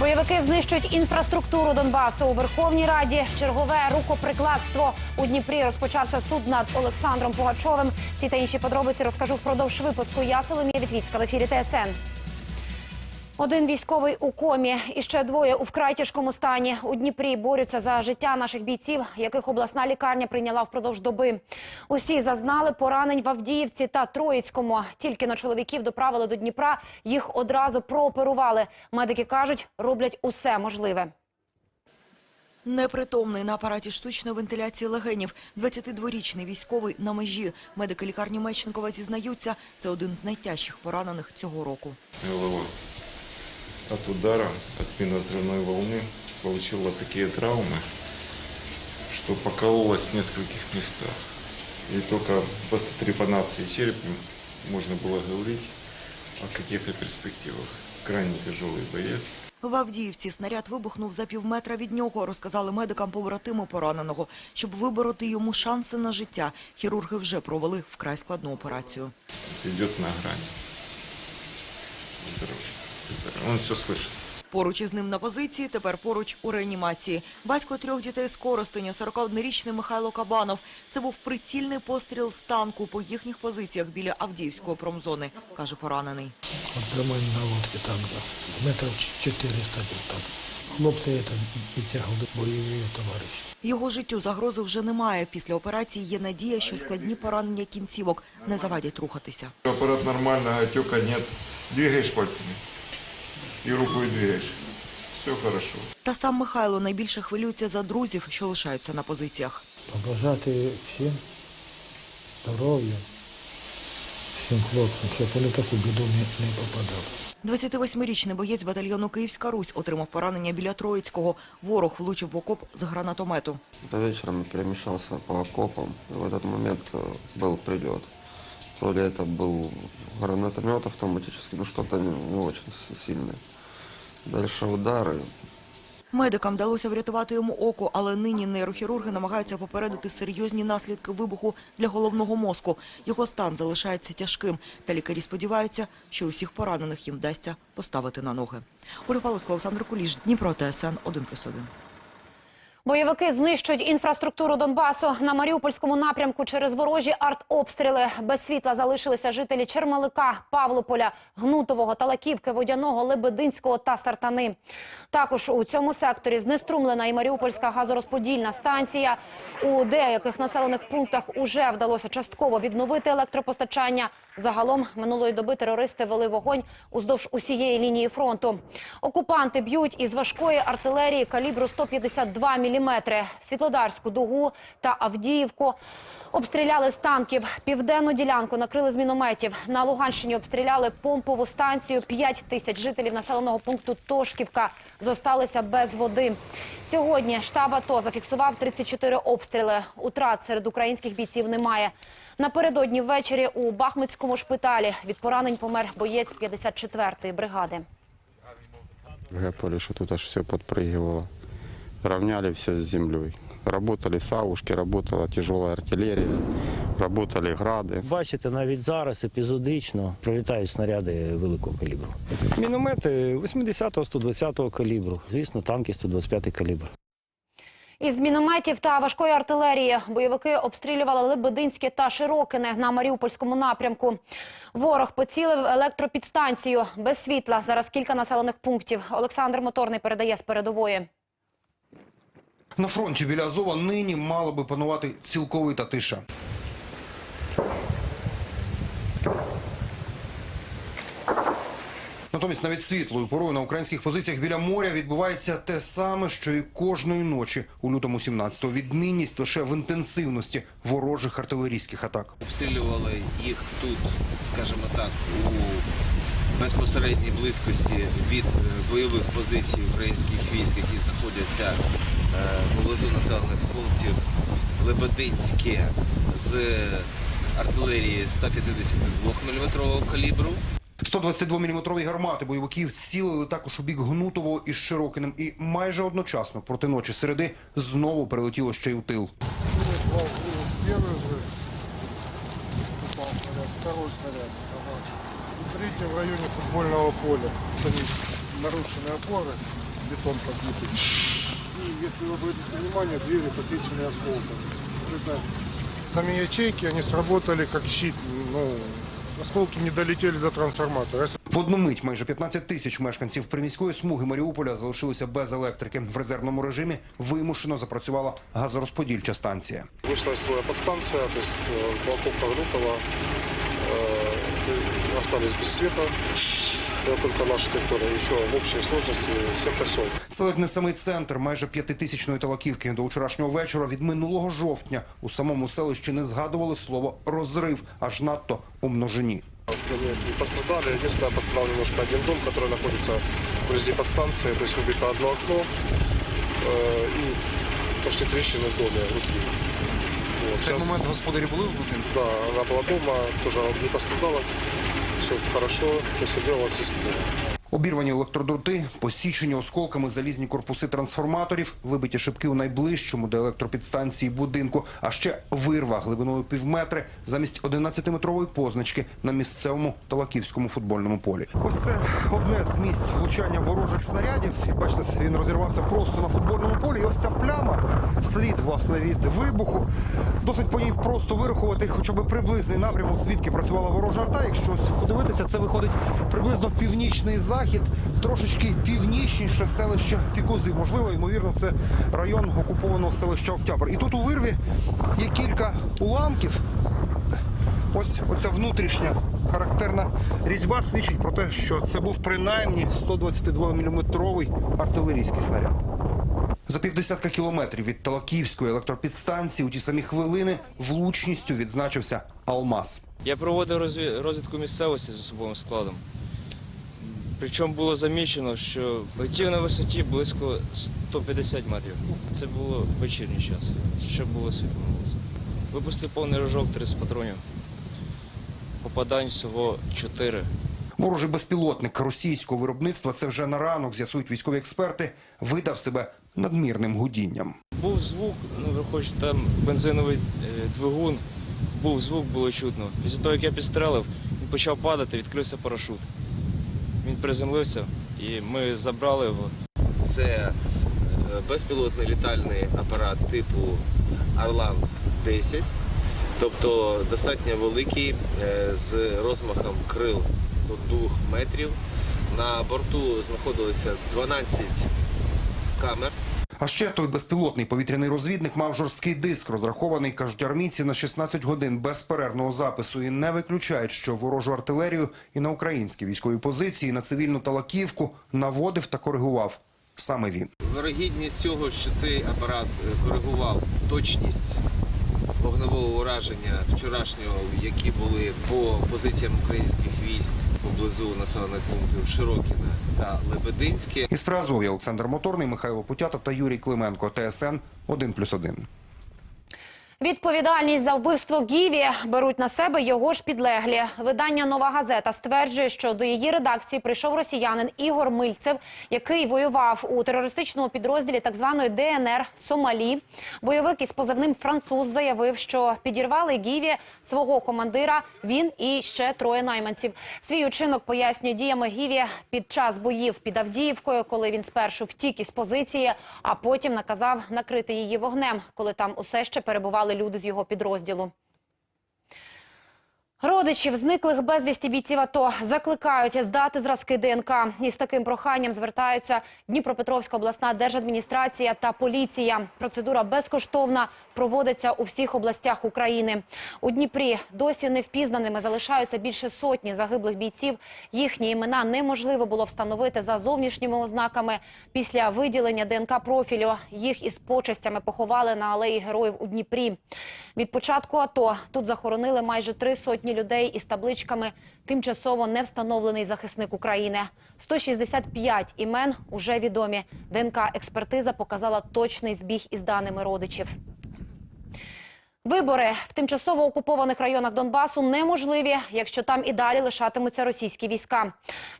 Бойовики знищують інфраструктуру Донбасу у Верховній Раді. Чергове рукоприкладство у Дніпрі розпочався суд над Олександром Пугачовим. Ці та інші подробиці розкажу впродовж випуску. Я Соломія Вітвіцька в ефірі ТСН. Один військовий у комі і ще двоє у вкрай тяжкому стані. У Дніпрі борються за життя наших бійців, яких обласна лікарня прийняла впродовж доби. Усі зазнали поранень в Авдіївці та Троїцькому. Тільки на чоловіків доправили до Дніпра, їх одразу прооперували. Медики кажуть, роблять усе можливе. Непритомний на апараті штучної вентиляції легенів. 22-річний військовий на межі. Медики лікарні Мечникова зізнаються, це один з найтяжчих поранених цього року головой от удара, от минно-взрывной волны получила такие травмы, что покололась в нескольких местах. И только после трепанации черепа можно было говорить о каких-то перспективах. Крайне тяжелый боец. В Авдіївці снаряд вибухнув за півметра від нього, розказали медикам побратими пораненого. Щоб вибороти йому шанси на життя, хірурги вже провели вкрай складну операцію. Идет на грани. Здоровье. Он все слышит. Поруч із ним на позиції, тепер поруч у реанімації. Батько трьох дітей з Коростеня, 41-річний Михайло Кабанов. Це був прицільний постріл з танку по їхніх позиціях біля Авдіївської промзони, каже поранений. От прямой наводки танка. Метрів 400 без танка. Хлопці это відтягували бойові товариші. Його життю загрози вже немає. Після операції є надія, що складні поранення кінцівок не завадять рухатися. Аппарат нормально, отека нет. Двигаешь пальцами И рукой двигаешь. Все хорошо. Та сам Михайло найбільше хвилюється за друзів, що лишаються на позиціях. Побажати всім здоров'я, всім хлопцям, щоб вони в таку біду не, не попадали. 28-річний боєць батальйону Київська Русь отримав поранення біля Троїцького. Ворог влучив в окоп з гранатомету. Это вечером перемещался по окопам, и в этот момент э, был прилет. То ли это был гранатомет автоматический, ну что-то не, не очень с- сильное. Дальше удари. Медикам вдалося врятувати йому око, але нині нейрохірурги намагаються попередити серйозні наслідки вибуху для головного мозку. Його стан залишається тяжким, та лікарі сподіваються, що усіх поранених їм вдасться поставити на ноги. Ольга Павловська, Олександр Куліш, Дніпро, ТСН 1+,1. Бойовики знищують інфраструктуру Донбасу на Маріупольському напрямку через ворожі артобстріли. Без світла залишилися жителі Чермалика, Павлополя, Гнутового, Талаківки, Водяного, Лебединського та Сартани. Також у цьому секторі знеструмлена і Маріупольська газорозподільна станція. У деяких населених пунктах уже вдалося частково відновити електропостачання. Загалом минулої доби терористи вели вогонь уздовж усієї лінії фронту. Окупанти б'ють із важкої артилерії калібру 152 мм. Світлодарську дугу та Авдіївку. Обстріляли з танків. Південну ділянку накрили з мінометів. На Луганщині обстріляли помпову станцію. 5 тисяч жителів населеного пункту Тошківка зосталися без води. Сьогодні штаб АТО зафіксував 34 обстріли. Утрат серед українських бійців немає. Напередодні ввечері у Бахмутському шпиталі від поранень помер боєць 54-ї бригади. Я понял, что тут аж все подпрыгивало. Равняли все с землей. Работали савушки, работала тяжелая артиллерия, работали грады. Бачите, навіть зараз епізодично прилітають снаряди великого калібру. Міномети 80-го, 120-го калібру. Звісно, танки 125 калібр. Із мінометів та важкої артилерії бойовики обстрілювали Лебединське та Широкине на Маріупольському напрямку. Ворог поцілив електропідстанцію без світла. Зараз кілька населених пунктів. Олександр Моторний передає з передової. На фронті біля Азова нині мала би панувати цілковита тиша. Натомість навіть світлою порою на українських позиціях біля моря відбувається те саме, що і кожної ночі у лютому 17-го. Відмінність лише в інтенсивності ворожих артилерійських атак. обстрілювали їх тут, скажімо так, у безпосередній близькості від е, бойових позицій українських військ, які знаходяться е, поблизу населених пунктів Лебединське з артилерії 152 мм калібру. 122-мм гармати бойовиків цілили також у бік Гнутового із Широкиним. І майже одночасно проти ночі середи знову прилетіло ще й у тил. Снаряд, второй снаряд. Ага. И третий в районе футбольного поля. Там есть нарушенные опоры. бетон подбитый. И если вы обратите внимание, двери посечены осколками. Это сами ячейки, они сработали как щит. Ну, осколки не долетели до трансформатора. Если В одну мить майже 15 тисяч мешканців приміської смуги Маріуполя залишилися без електрики. В резервному режимі вимушено запрацювала газорозподільча станція. Вышла из строя подстанция, то есть э, Балковка Глутова, э, остались без света. Это только наша территория. Еще в общей сложности 7 поселков. Це ледь не самий центр майже п'ятитисячної Талаківки. До вчорашнього вечора від минулого жовтня у самому селищі не згадували слово розрив, аж надто у множині. Кроме не пострадали. Единственное, пострадал немножко один дом, который находится вблизи подстанции. То есть выбито одно окно э, и почти трещины в доме внутри. Вот, сейчас- господарі були в будинку? Да, она была дома, тоже не пострадала. Все хорошо, есть делалось пола. Обірвані електродроти, посічені осколками залізні корпуси трансформаторів, вибиті шибки у найближчому до електропідстанції будинку, а ще вирва глибиною півметри замість 11-метрової позначки на місцевому Талаківському футбольному полі. Ось це одне з місць влучання ворожих снарядів. Як бачите, він розірвався просто на футбольному полі. І ось ця пляма, слід власне від вибуху. Досить по ній просто вирахувати хоча б приблизний напрямок, звідки працювала ворожа арта. Якщо подивитися, це виходить приблизно північний захід, трошечки північніше селище Пікузи. Можливо, ймовірно, це район окупованого селища Октябрь. І тут у вирві є кілька уламків. Ось оця внутрішня характерна різьба свідчить про те, що це був принаймні 122-мм артилерійський снаряд. За півдесятка кілометрів від Талаківської електропідстанції у ті самі хвилини влучністю відзначився Алмаз. Я проводив розвідку місцевості з особовим складом. Причому було замічено, що летів на висоті близько 150 метрів. Це було вечірній час. Ще було світло на вулиці. Випустив повний рожок 30 патронів. Попадань всього 4. Ворожий безпілотник російського виробництва, це вже на ранок, з'ясують військові експерти, видав себе надмірним гудінням. Був звук, ну ви хочете, там бензиновий е, двигун, був звук, було чутно. Після того, як я підстрелив, він почав падати, відкрився парашут. Він приземлився і ми забрали його. Це е, безпілотний літальний апарат типу Орлан-10, тобто достатньо великий, е, з розмахом крил до 2 метрів. На борту знаходилося 12 камер. А ще той безпілотний повітряний розвідник мав жорсткий диск, розрахований, кажуть армійці, на 16 годин безперервного запису. І не виключають, що ворожу артилерію і на українські військові позиції, і на цивільну талаківку наводив та коригував саме він. Вирогідність цього, що цей апарат е, коригував точність вогневого ураження вчорашнього, які були по позиціям українських військ поблизу населених пунктів Широкіне та Лебединське. Із Приазов'я Олександр Моторний, Михайло Путята та Юрій Клименко. ТСН 1+,1. Відповідальність за вбивство Гіві беруть на себе його ж підлеглі. Видання Нова газета стверджує, що до її редакції прийшов росіянин Ігор Мильцев, який воював у терористичному підрозділі так званої ДНР Сомалі. Бойовик із позивним француз заявив, що підірвали Гіві свого командира. Він і ще троє найманців. Свій учинок пояснює діями Гіві під час боїв під Авдіївкою, коли він спершу втік із позиції, а потім наказав накрити її вогнем, коли там усе ще перебували люди з його підрозділу. Родичів зниклих безвісті бійців АТО закликають здати зразки ДНК. Із таким проханням звертаються Дніпропетровська обласна держадміністрація та поліція. Процедура безкоштовна, проводиться у всіх областях України. У Дніпрі досі невпізнаними залишаються більше сотні загиблих бійців. Їхні імена неможливо було встановити за зовнішніми ознаками. Після виділення ДНК-профілю їх із почестями поховали на алеї героїв у Дніпрі. Від початку АТО тут захоронили майже три сотні людей із табличками «Тимчасово не встановлений захисник України». 165 імен уже відомі. ДНК-експертиза показала точний збіг із даними родичів. Вибори в тимчасово окупованих районах Донбасу неможливі, якщо там і далі лишатимуться російські війська.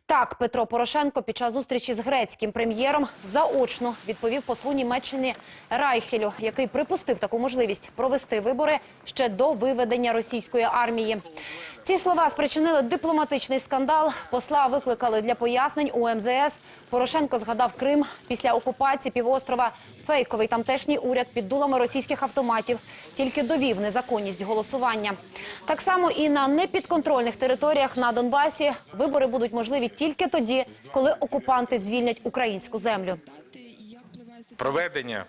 Так, Петро Порошенко під час зустрічі з грецьким прем'єром заочно відповів послу Німеччини Райхелю, який припустив таку можливість провести вибори ще до виведення російської армії. Ці слова спричинили дипломатичний скандал. Посла викликали для пояснень у МЗС. Порошенко згадав Крим після окупації півострова. Фейковий тамтешній уряд під дулами російських автоматів тільки довів незаконність голосування. Так само і на непідконтрольних територіях на Донбасі вибори будуть можливі тільки тоді, коли окупанти звільнять українську землю. проведення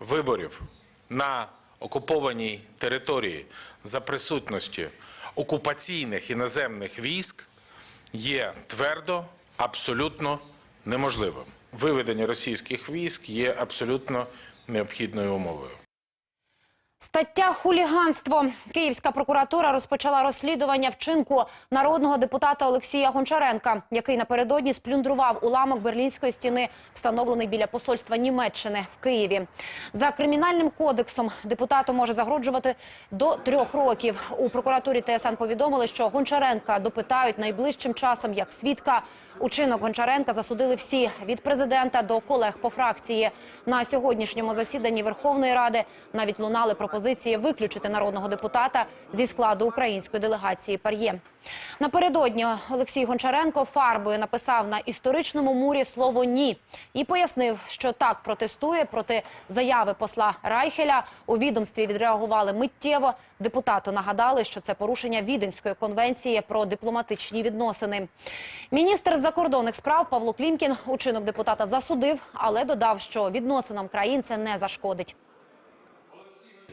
виборів на окупованій території за присутності окупаційних іноземних військ є твердо, абсолютно неможливим. Виведення російських військ є абсолютно необхідною умовою. Стаття хуліганство. Київська прокуратура розпочала розслідування вчинку народного депутата Олексія Гончаренка, який напередодні сплюндрував уламок берлінської стіни, встановлений біля посольства Німеччини в Києві. За кримінальним кодексом депутату може загроджувати до трьох років. У прокуратурі ТСН повідомили, що Гончаренка допитають найближчим часом як свідка. Учинок Гончаренка засудили всі від президента до колег по фракції. На сьогоднішньому засіданні Верховної Ради навіть лунали пропозиції виключити народного депутата зі складу української делегації Пар'є. Напередодні Олексій Гончаренко фарбою написав на історичному мурі слово ні і пояснив, що так протестує проти заяви посла Райхеля. У відомстві відреагували миттєво. Депутату нагадали, що це порушення Віденської конвенції про дипломатичні відносини. Міністр закордонних справ Павло Клімкін учинок депутата засудив, але додав, що відносинам країн це не зашкодить.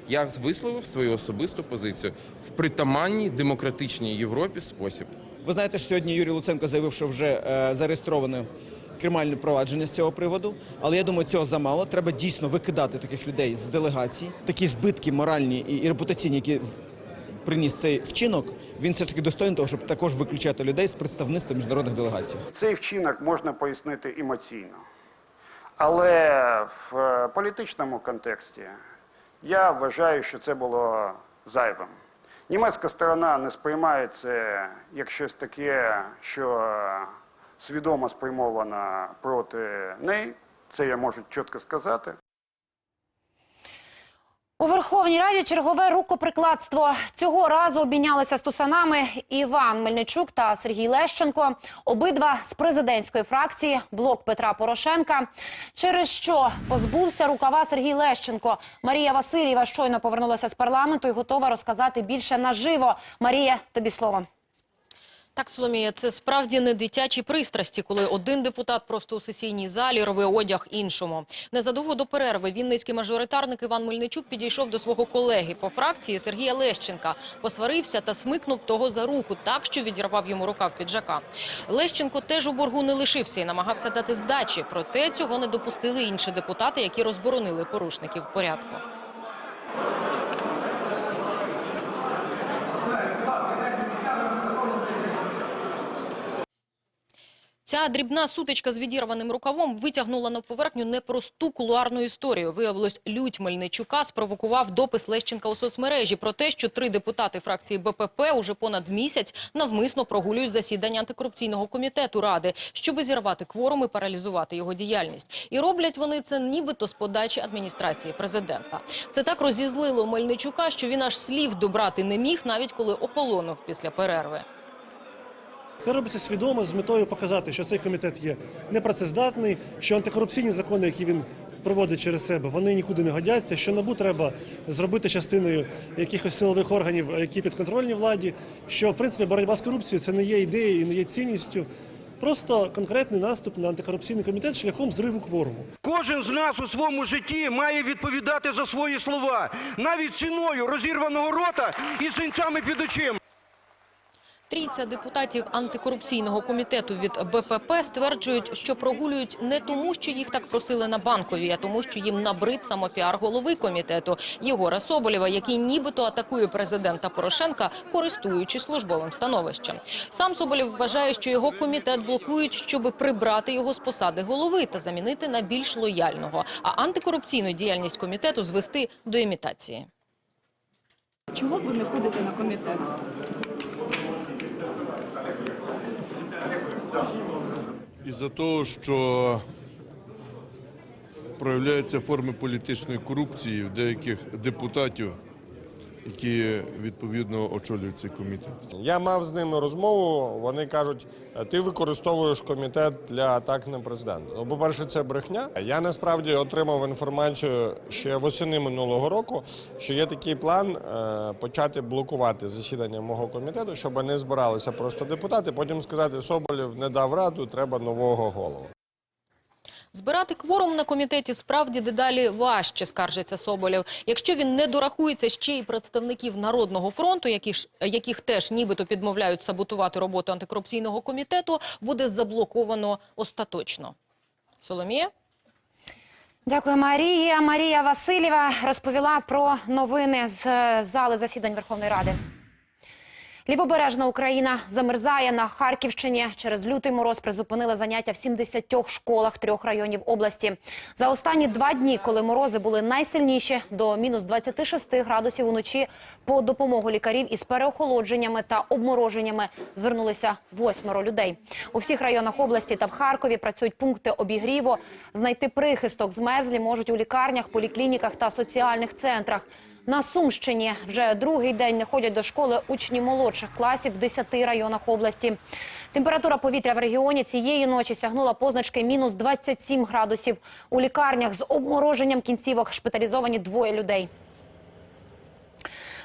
Я висловив свою особисту позицію в притаманній демократичній Європі спосіб. Ви знаєте, що сьогодні Юрій Луценко заявив, що вже е, зареєстроване кримінальне провадження з цього приводу. Але я думаю, цього замало. Треба дійсно викидати таких людей з делегацій. Такі збитки моральні і, і репутаційні, які в- приніс цей вчинок. Він все ж таки достойний того, щоб також виключати людей з представництва міжнародних делегацій. Цей вчинок можна пояснити емоційно. Але в е, політичному контексті я вважаю, що це було зайвим. Німецька сторона не сприймає це як щось таке, що свідомо спрямовано проти неї. Це я можу чітко сказати. У Верховній Раді чергове рукоприкладство. Цього разу обмінялися стусанами Іван Мельничук та Сергій Лещенко. Обидва з президентської фракції «Блок Петра Порошенка». Через що позбувся рукава Сергій Лещенко. Марія Васильєва щойно повернулася з парламенту і готова розказати більше наживо. Марія, тобі слово. Так, Соломія, це справді не дитячі пристрасті, коли один депутат просто у сесійній залі рве одяг іншому. Незадовго до перерви вінницький мажоритарник Іван Мельничук підійшов до свого колеги по фракції Сергія Лещенка, посварився та смикнув того за руку так, що відірвав йому рукав піджака. Лещенко теж у боргу не лишився і намагався дати здачі. Проте цього не допустили інші депутати, які розборонили порушників порядку. Ця дрібна сутичка з відірваним рукавом витягнула на поверхню непросту кулуарну історію. Виявилось, лють Мельничука спровокував допис Лещенка у соцмережі про те, що три депутати фракції БПП уже понад місяць навмисно прогулюють засідання антикорупційного комітету Ради, щоби зірвати кворум і паралізувати його діяльність. І роблять вони це нібито з подачі адміністрації президента. Це так розізлило Мельничука, що він аж слів добрати не міг, навіть коли охолонув після перерви. Це робиться свідомо з метою показати, що цей комітет є непрацездатний, що антикорупційні закони, які він проводить через себе, вони нікуди не годяться. Що набу треба зробити частиною якихось силових органів, які підконтрольні владі. Що в принципі боротьба з корупцією це не є ідеєю і не є цінністю. Просто конкретний наступ на антикорупційний комітет шляхом зриву кворуму. Кожен з нас у своєму житті має відповідати за свої слова, навіть ціною розірваного рота і синцями під очима. Трійця депутатів антикорупційного комітету від БПП стверджують, що прогулюють не тому, що їх так просили на банковій, а тому, що їм набрид самопіар голови комітету Єгора Соболєва, який нібито атакує президента Порошенка, користуючись службовим становищем. Сам Соболєв вважає, що його комітет блокують, щоб прибрати його з посади голови та замінити на більш лояльного, а антикорупційну діяльність комітету звести до імітації. Чого ви не ходите на комітет? Із-за того, що проявляються форми політичної корупції в деяких депутатів, які відповідно очолюють цей комітет. Я мав з ними розмову. Вони кажуть, ти використовуєш комітет для атак на президента. Ну, по-перше, це брехня. Я насправді отримав інформацію ще восени минулого року, що є такий план е, почати блокувати засідання мого комітету, щоб не збиралися просто депутати. Потім сказати, Соболєв не дав раду, треба нового голову. Збирати кворум на комітеті справді дедалі важче, скаржиться Соболєв. Якщо він не дорахується ще й представників Народного фронту, які ж, яких теж нібито підмовляють саботувати роботу антикорупційного комітету, буде заблоковано остаточно. Соломія? Дякую, Марія. Марія Васильєва розповіла про новини з зали засідань Верховної Ради. Лівобережна Україна замерзає на Харківщині. Через лютий мороз призупинили заняття в 70 школах трьох районів області. За останні два дні, коли морози були найсильніші, до мінус 26 градусів уночі, по допомогу лікарів із переохолодженнями та обмороженнями звернулися восьмеро людей. У всіх районах області та в Харкові працюють пункти обігріву. Знайти прихисток змерзлі можуть у лікарнях, поліклініках та соціальних центрах. На Сумщині вже другий день не ходять до школи учні молодших класів в 10 районах області. Температура повітря в регіоні цієї ночі сягнула позначки мінус 27 градусів. У лікарнях з обмороженням кінцівок шпиталізовані двоє людей.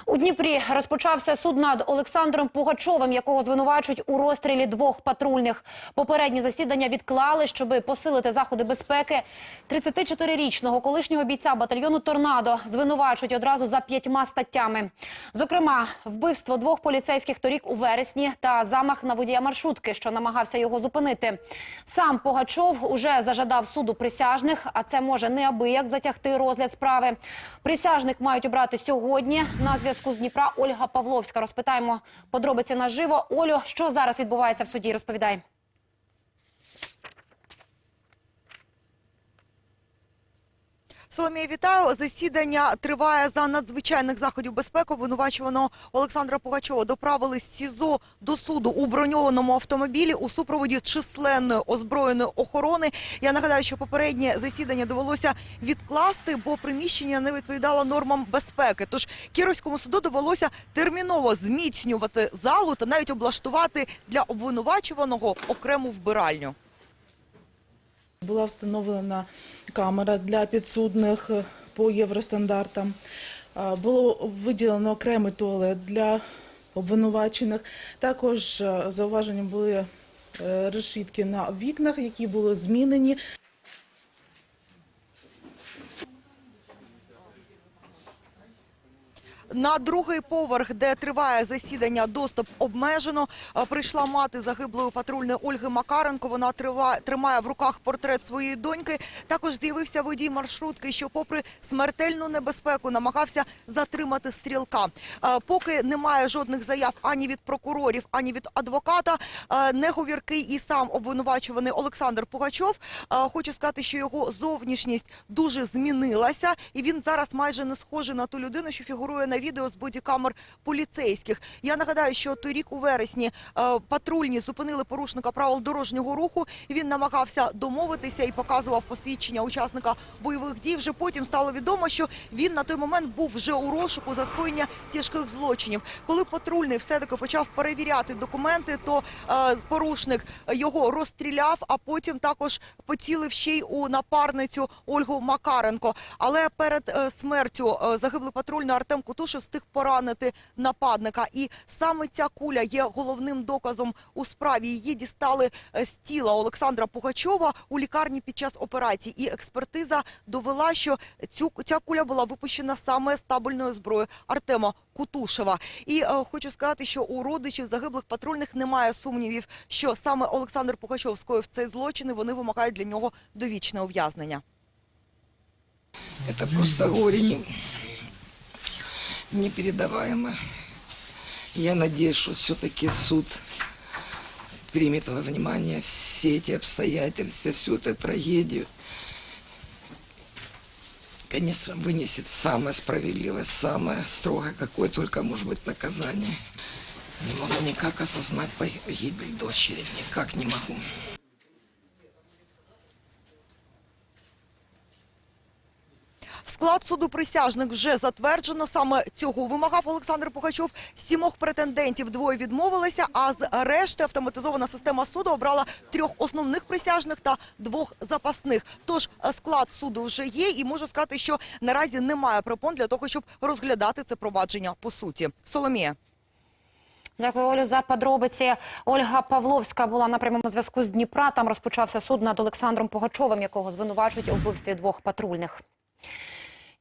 У Дніпрі розпочався суд над Олександром Пугачовим, якого звинувачують у розстрілі двох патрульних. Попередні засідання відклали, щоб посилити заходи безпеки. 34-річного колишнього бійця батальйону «Торнадо» звинувачують одразу за п'ятьма статтями. Зокрема, вбивство двох поліцейських торік у вересні та замах на водія маршрутки, що намагався його зупинити. Сам Пугачов уже зажадав суду присяжних, а це може неабияк затягти розгляд справи. Присяжних мають обрати сьогодні. На зв'язку з Дніпра Ольга Павловська. Розпитаємо подробиці наживо. Олю, що зараз відбувається в суді? Розповідай. Соломія, вітаю. Засідання триває за надзвичайних заходів безпеки. Обвинувачуваного Олександра Пугачова доправили з СІЗО до суду у броньованому автомобілі у супроводі численної озброєної охорони. Я нагадаю, що попереднє засідання довелося відкласти, бо приміщення не відповідало нормам безпеки. Тож Кіровському суду довелося терміново зміцнювати залу та навіть облаштувати для обвинувачуваного окрему вбиральню. Була встановлена камера для підсудних е, по євростандартам. Було виділено окремий туалет для обвинувачених. Також зауваження зауваженням були е, решітки на вікнах, які були змінені. На другий поверх, де триває засідання, доступ обмежено. Е, Прийшла мати загиблої патрульної Ольги Макаренко. Вона тримає в руках портрет своєї доньки. Також з'явився водій маршрутки, що, попри смертельну небезпеку, намагався затримати стрілка. Е, Поки немає жодних заяв ані від прокурорів, ані від адвоката. е, Неговіркий і сам обвинувачуваний Олександр Пугачов. Хочу сказати, що його зовнішність дуже змінилася, і він зараз майже не схожий на ту людину, що фігурує на відео з бодікамер поліцейських. Я нагадаю, що торік у вересні е, патрульні зупинили порушника правил дорожнього руху. Він намагався домовитися і показував посвідчення учасника бойових дій. Вже потім стало відомо, що він на той момент був вже у розшуку за скоєння тяжких злочинів. Коли патрульний все таки почав перевіряти документи, то е, порушник його розстріляв, а потім також поцілив ще й у напарницю Ольгу Макаренко. Але перед е, смертю загиблий патрульний Артем Кутушев встиг поранити нападника. І саме ця куля є головним доказом у справі. Її дістали е, з тіла Олександра Пугачова у лікарні під час операції. І експертиза довела, що цю ця куля була випущена саме з табельної зброї Артема Кутушева. І е, хочу сказати, що у родичів загиблих патрульних немає сумнівів, що саме Олександр Пугачов скоїв цей злочин, і вони вимагають для нього довічне ув'язнення. Это просто горе не- непередаваемо. Я надеюсь, что все-таки суд примет во внимание все эти обстоятельства, всю эту трагедию. конечно, вынесет самое справедливое, самое строгое, какое только может быть наказание. Не могу никак осознать погибель дочери, никак не могу. Склад суду присяжних вже затверджено. Саме цього вимагав Олександр Пухачов. З сімох претендентів двоє відмовилися, а з решти автоматизована система суду обрала трьох основних присяжних та двох запасних. Тож е, склад суду вже є, і можу сказати, що наразі немає препон для того, щоб розглядати це провадження по суті. Соломія. Дякую, Олю, за подробиці. Ольга Павловська була на прямому зв'язку з Дніпра. Там розпочався суд над Олександром Пугачовим, якого звинувачують у вбивстві двох патрульних.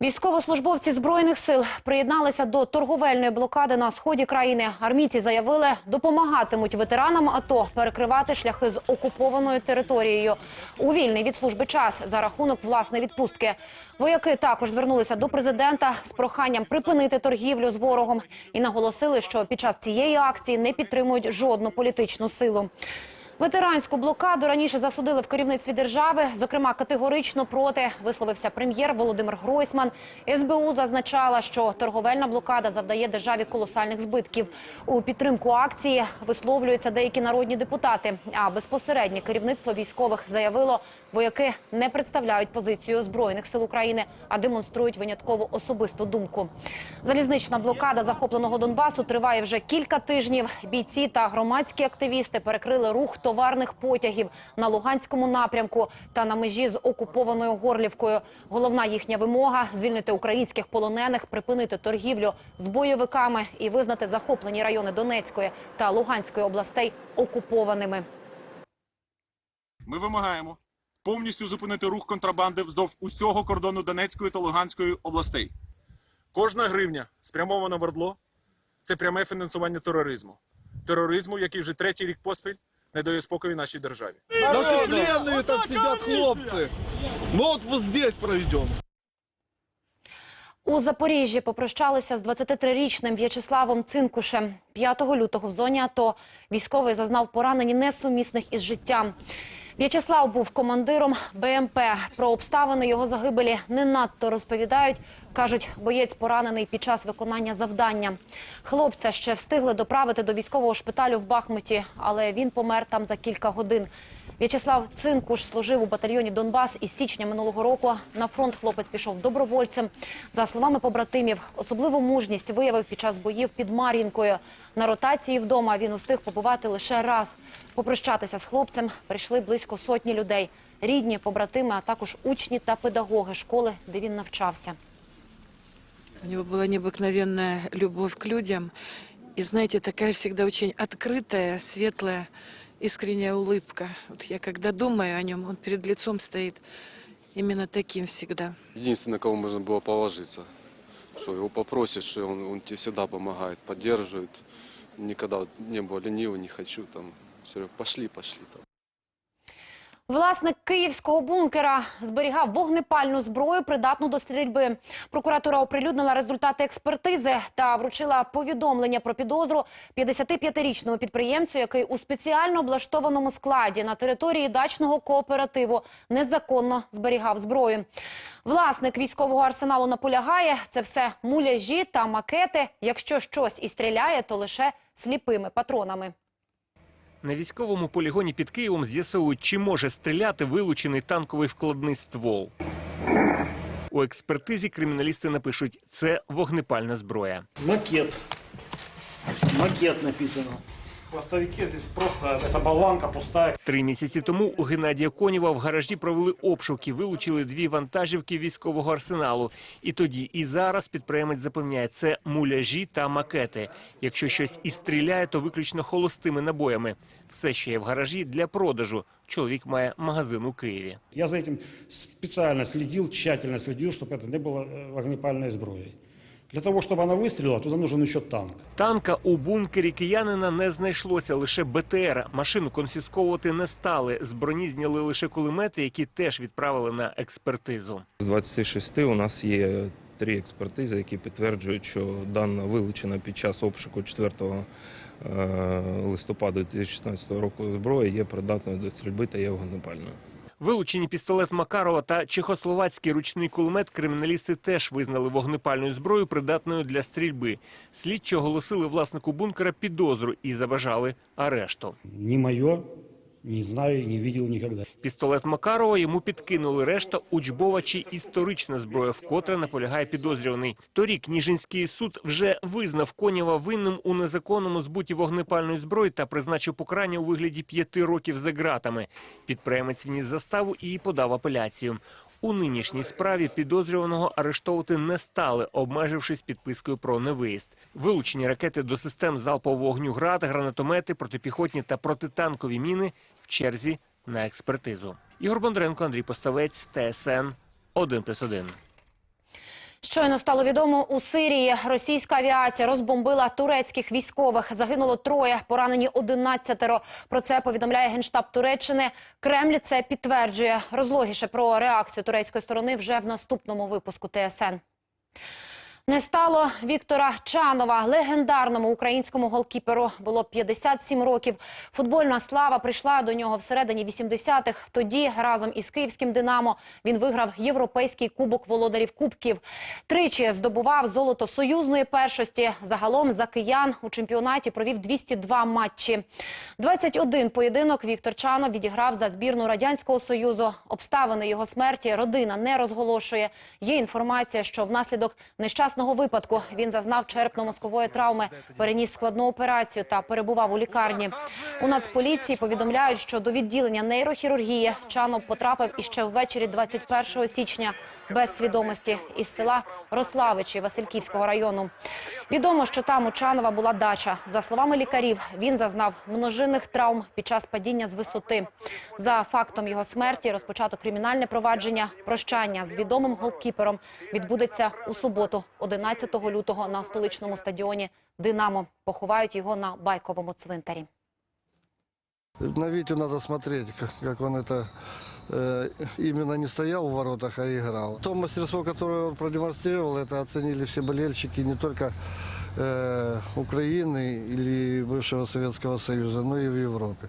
Військовослужбовці збройних сил приєдналися до торговельної блокади на сході країни. Армійці заявили, допомагатимуть ветеранам АТО перекривати шляхи з окупованою територією у вільний від служби час за рахунок власної відпустки. Вояки також звернулися до президента з проханням припинити торгівлю з ворогом і наголосили, що під час цієї акції не підтримують жодну політичну силу. Ветеранську блокаду раніше засудили в керівництві держави. Зокрема, категорично проти висловився прем'єр Володимир Гройсман. СБУ зазначала, що торговельна блокада завдає державі колосальних збитків. У підтримку акції висловлюються деякі народні депутати. А безпосереднє керівництво військових заявило, вояки не представляють позицію збройних сил України, а демонструють винятково особисту думку. Залізнична блокада захопленого Донбасу триває вже кілька тижнів. Бійці та громадські активісти перекрили рух товарних потягів на Луганському напрямку та на межі з окупованою Горлівкою. Головна їхня вимога звільнити українських полонених, припинити торгівлю з бойовиками і визнати захоплені райони Донецької та Луганської областей окупованими. Ми вимагаємо повністю зупинити рух контрабанди вздовж усього кордону Донецької та Луганської областей. Кожна гривня, спрямована в Ордло, це пряме фінансування тероризму. Тероризму, який вже третій рік поспіль не дає спокою нашій державі. Наши пленные там сидят хлопцы. Мы отпуск здесь проведем. У Запоріжжі попрощалися з 23-річним В'ячеславом Цинкушем. 5 лютого в зоні АТО військовий зазнав поранені несумісних із життям. В'ячеслав був командиром БМП. Про обставини його загибелі не надто розповідають. Кажуть, боєць поранений під час виконання завдання. Хлопця ще встигли доправити до військового шпиталю в Бахмуті, але він помер там за кілька годин. В'ячеслав Цинкуш служив у батальйоні Донбас із січня минулого року. На фронт хлопець пішов добровольцем. За словами побратимів, особливу мужність виявив під час боїв під Мар'їнкою. На ротації вдома він устиг побувати лише раз. Попрощатися з хлопцем прийшли близько сотні людей. Рідні, побратими, а також учні та педагоги школи, де він навчався. У него была необыкновенная любовь к людям. И, знаете, такая всегда очень открытая, светлая, искренняя улыбка. Вот я когда думаю о нем, он перед лицом стоит именно таким всегда. Единственное, на кого можно было положиться, что его попросишь, и он, он тебе всегда помогает, поддерживает. Никогда не было ленивый, не хочу, там, Серег, пошли, пошли. Там. Власник київського бункера зберігав вогнепальну зброю, придатну до стрільби. Прокуратура оприлюднила результати експертизи та вручила повідомлення про підозру 55-річному підприємцю, який у спеціально облаштованому складі на території дачного кооперативу незаконно зберігав зброю. Власник військового арсеналу наполягає, це все муляжі та макети. Якщо щось і стріляє, то лише сліпими патронами. На військовому полігоні під Києвом з'ясовують, чи може стріляти вилучений танковий вкладний ствол. У експертизі криміналісти напишуть, це вогнепальна зброя. Макет. Макет написано. В хвостовике здесь просто это болванка пустая. Три місяці тому у Геннадія Конєва в гаражі провели обшуки, вилучили дві вантажівки військового арсеналу. І тоді, і зараз підприємець запевняє, це муляжі та макети. Якщо щось і стріляє, то виключно холостими набоями. Все, що є в гаражі, для продажу. Чоловік має магазин у Києві. Я за этим специально следил, тщательно следил, чтобы это не было э, вогнепальной зброей. Для того, чтобы она выстрелила, туда нужен еще танк. Танка у бункері киянина не знайшлося, лише БТР. Машину конфісковувати не стали. З броні зняли лише кулемети, які теж відправили на експертизу. З 26 у нас є три експертизи, які підтверджують, що дана вилучена під час обшуку 4 е, листопада 2016 року зброя є придатною до стрільби та є вогнепальною. Вилучені пістолет Макарова та чехословацький ручний кулемет криміналісти теж визнали вогнепальною зброю, придатною для стрільби. Слідчі оголосили власнику бункера підозру і забажали арешту. Ні, мое, не знаю, не видел никогда. Пістолет Макарова йому підкинули решта учбова чи історична зброя, вкотре наполягає підозрюваний. Торік Ніжинський суд вже визнав Конєва винним у незаконному збуті вогнепальної зброї та призначив покарання у вигляді п'яти років за ґратами. Підприємець вніс заставу і подав апеляцію. У нинішній справі підозрюваного арештовувати не стали, обмежившись підпискою про невиїзд. Вилучені ракети до систем залпового вогню «Град», гранатомети, протипіхотні та протитанкові міни в черзі на експертизу. Ігор Бондренко, Андрій Поставець, ТСН 1+,1. Щойно стало відомо, у Сирії російська авіація розбомбила турецьких військових. Загинуло троє, поранені 11. Про це повідомляє Генштаб Туреччини. Кремль це підтверджує. Розлогіше про реакцію турецької сторони вже в наступному випуску ТСН. Не стало Віктора Чанова, легендарному українському голкіперу. Було 57 років. Футбольна слава прийшла до нього всередині 80-х. Тоді разом із київським «Динамо» він виграв європейський кубок володарів кубків. Тричі здобував золото союзної першості. Загалом за киян у чемпіонаті провів 202 матчі. 21 поєдинок Віктор Чанов відіграв за збірну Радянського Союзу. Обставини його смерті родина не розголошує. Є інформація, що внаслідок нещасного випадку він зазнав черепно-мозкової травми, переніс складну операцію та перебував у лікарні. У Нацполіції повідомляють, що до відділення нейрохірургії Чанов потрапив іще ввечері 21 січня без свідомості із села Рославичі Васильківського району. Відомо, що там у Чанова була дача. За словами лікарів, він зазнав множинних травм під час падіння з висоти. За фактом його смерті розпочато кримінальне провадження. Прощання з відомим голкіпером відбудеться у суботу, 11 лютого, на столичному стадіоні «Динамо». Поховають його на байковому цвинтарі. На Витю надо смотреть, как, как он это именно не стоял в воротах, а играл. То мастерство, которое он продемонстрировал, это оценили все болельщики не только э, Украины или бывшего Советского Союза, но и в Европе.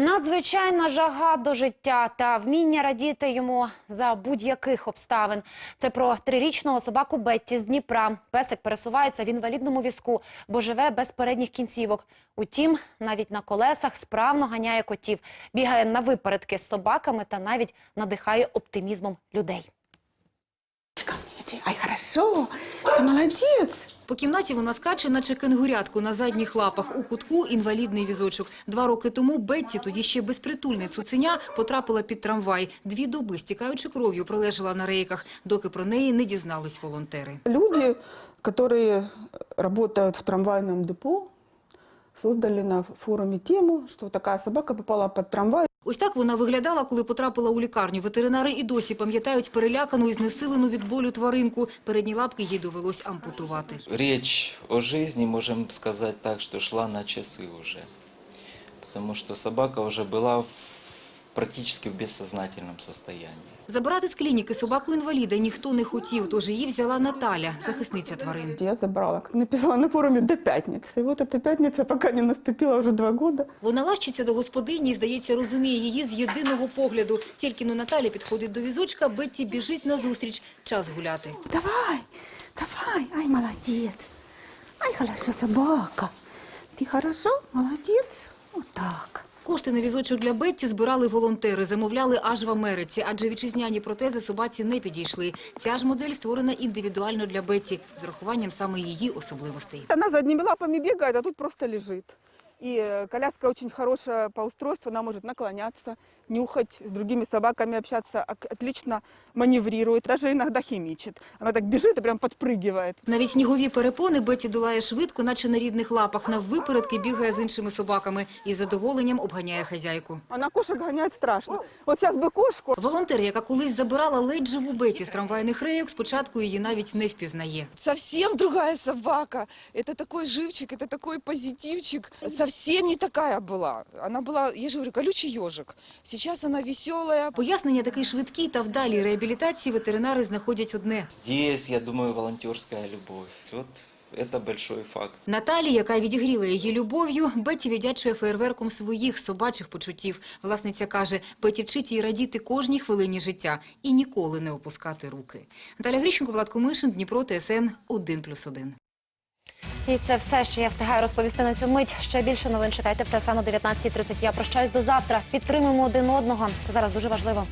Надзвичайна жага до життя та вміння радіти йому за будь-яких обставин. Це про трирічного собаку Бетті з Дніпра. Песик пересувається в інвалідному візку, бо живе без передніх кінцівок. Утім, навіть на колесах справно ганяє котів, бігає на випередки з собаками та навіть надихає оптимізмом людей. Ай, хорошо, ты молодец. По кімнаті вона скаче, наче кенгурятку на задніх лапах. У кутку інвалідний візочок. Два роки тому Бетті, тоді ще безпритульне цуценя, потрапила під трамвай. Дві доби, стікаючи кров'ю, пролежала на рейках, доки про неї не дізнались волонтери. Люди, которые работают в трамвайном депо, создали на форуме тему, что такая собака попала под трамвай. Ось так вона виглядала, коли потрапила у лікарню. Ветеринари і досі пам'ятають перелякану і знесилену від болю тваринку. Передні лапки їй довелось ампутувати. Річ о житті, можем сказати так, що йшла на часи уже. тому що собака вже була в- практически в бессознательном состоянии. Забирати з клініки собаку-інваліда ніхто не хотів, тож її взяла Наталя, захисниця тварин. Я забрала, как написала на форуме, до пятницы. И вот эта пятница пока не наступила уже два года. Вона лащиться до господині і, здається, розуміє її з єдиного погляду. Тільки но Наталя підходить до візочка, Бетті біжить назустріч. Час гуляти. Давай, давай, ай, молодец. Ай, хорошо, собака. Ты хорошо, молодец. Вот так. Кошти на візочок для Бетті збирали волонтери, замовляли аж в Америці, адже вітчизняні протези собаці не підійшли. Ця ж модель створена індивідуально для Бетті, з урахуванням саме її особливостей. Вона задніми лапами бігає, а тут просто лежить. И э, коляска дуже хороша по устройству, вона може наклоняться, нюхать, с другими собаками общаться, ок- отлично маневрирует, даже иногда химичит. Она так бежит и прям подпрыгивает. Навіть снігові перепони Бетті долає швидко, наче на рідних лапах. Наввипередки бігає з іншими собаками і з задоволенням обганяє хазяйку. Она кошек гонять страшно. Вот сейчас бы кошку. Волонтер, яка колись забирала ледь живу Бетті з трамвайних рейок, спочатку її навіть не впізнає. Совсем другая собака. Это такой живчик, это такой позитивчик. Совсем не такая была. Она была, я же говорю, колючий ежик. Сейчас она веселая. Пояснення такій швидкій та вдалій реабілітації ветеринари знаходять одне. Здесь, я думаю, волонтерская любовь. Вот Это большой факт. Наталі, яка відігріла її любов'ю, Бетті віддячує феєрверком своїх собачих почуттів. Власниця каже, Бетті вчить її радіти кожній хвилині життя і ніколи не опускати руки. Наталя Грищенко, Влад Кумишин, Дніпро, ТСН 1+,1. І це все, що я встигаю розповісти на цю мить. Ще більше новин читайте в ТСН о 19.30. Я прощаюсь до завтра. Підтримуємо один одного. Це зараз дуже важливо.